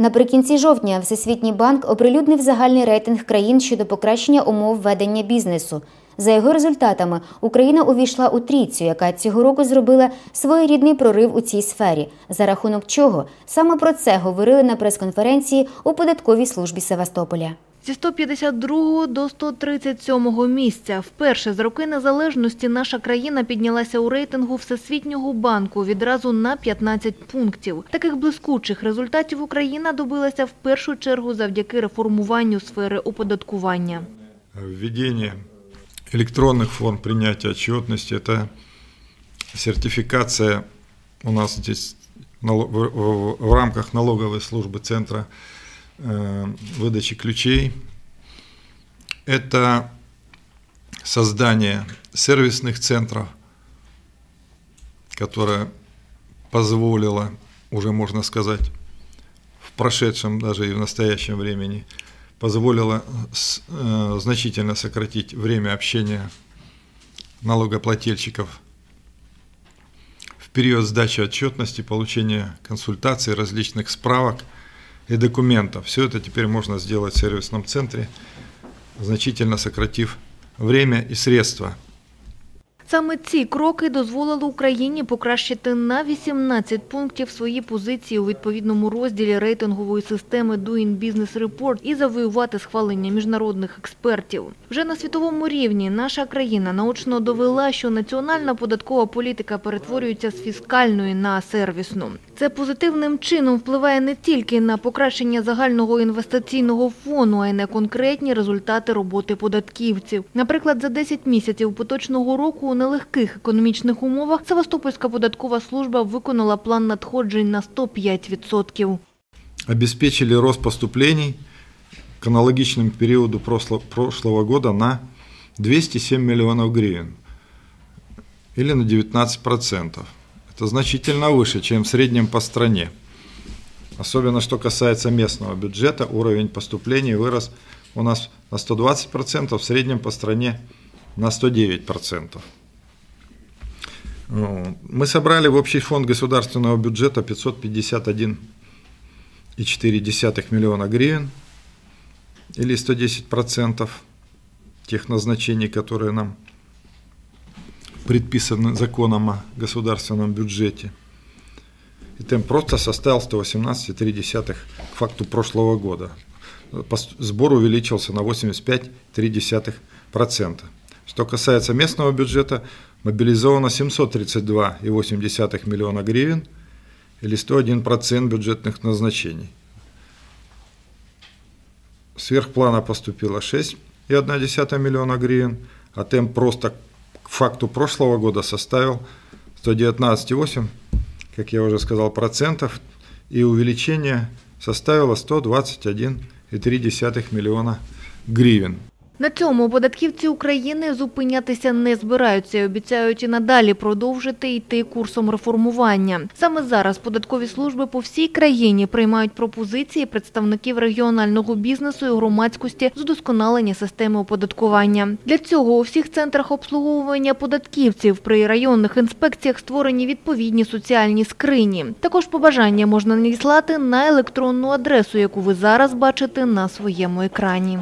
Наприкінці жовтня Всесвітній банк оприлюднив загальний рейтинг країн щодо покращення умов ведення бізнесу. За його результатами Україна увійшла у трійцю, яка цього року зробила своєрідний прорив у цій сфері, за рахунок чого саме про це говорили на прес-конференції у податковій службі Севастополя. Зі 152 до 137 місця. Вперше з роки незалежності наша країна піднялася у рейтингу Всесвітнього банку відразу на 15 пунктів. Таких блискучих результатів Україна добилася в першу чергу завдяки реформуванню сфери оподаткування. Введение электронных форм принятия отчетности – это сертификация у нас здесь нало- в, в- в рамках налоговой службы центра э, Выдачи ключей. Это создание сервисных центров, которое позволило, уже можно сказать, в прошедшем даже и в настоящем времени, позволило э, значительно сократить время общения налогоплательщиков в период сдачи отчетности, получения консультаций, различных справок и документов. Все это теперь можно сделать в сервисном центре, значительно сократив время и средства. Саме ці кроки дозволили Україні покращити на 18 пунктів свої позиції у відповідному розділі рейтингової системи Doing Business Report і завоювати схвалення міжнародних експертів. Вже на світовому рівні наша країна наочно довела, що національна податкова політика перетворюється з фіскальної на сервісну. Це позитивним чином впливає не тільки на покращення загального інвестиційного фону, а й на конкретні результати роботи податківців. Наприклад, за 10 місяців поточного року нелегких економічних умовах Севастопольська податкова служба виконала план надходжень на 105%. Обеспечили рост поступлений к аналогичному периоду прошло- прошлого года на 207 миллионов гривен или на 19%. Это значительно выше, чем в среднем по стране. Особенно что касается местного бюджета, уровень поступлений вырос у нас на 120%, в среднем по стране на 109%. Ну, Мы собрали в общий фонд государственного бюджета 551,4 миллиона гривен или 110% тех назначений, которые нам предписаны законом о государственном бюджете. И темп просто составил 118,3 к факту прошлого года. Сбор увеличился на 85,3%. Что касается местного бюджета, мобилизовано 732,8 миллиона гривен или 101% бюджетных назначений. Сверх плана поступило 6,1 миллиона гривен, а темп просто к факту прошлого года составил 119,8, как я уже сказал, процентов, и увеличение составило 121,3 миллиона гривен. На цьому податківці України зупинятися не збираються і обіцяють і надалі продовжити йти курсом реформування. Саме зараз податкові служби по всій країні приймають пропозиції представників регіонального бізнесу і громадськості з удосконалення системи оподаткування. Для цього у всіх центрах обслуговування податківців при районних інспекціях створені відповідні соціальні скрині. Також побажання можна надіслати на електронну адресу, яку ви зараз бачите на своєму екрані.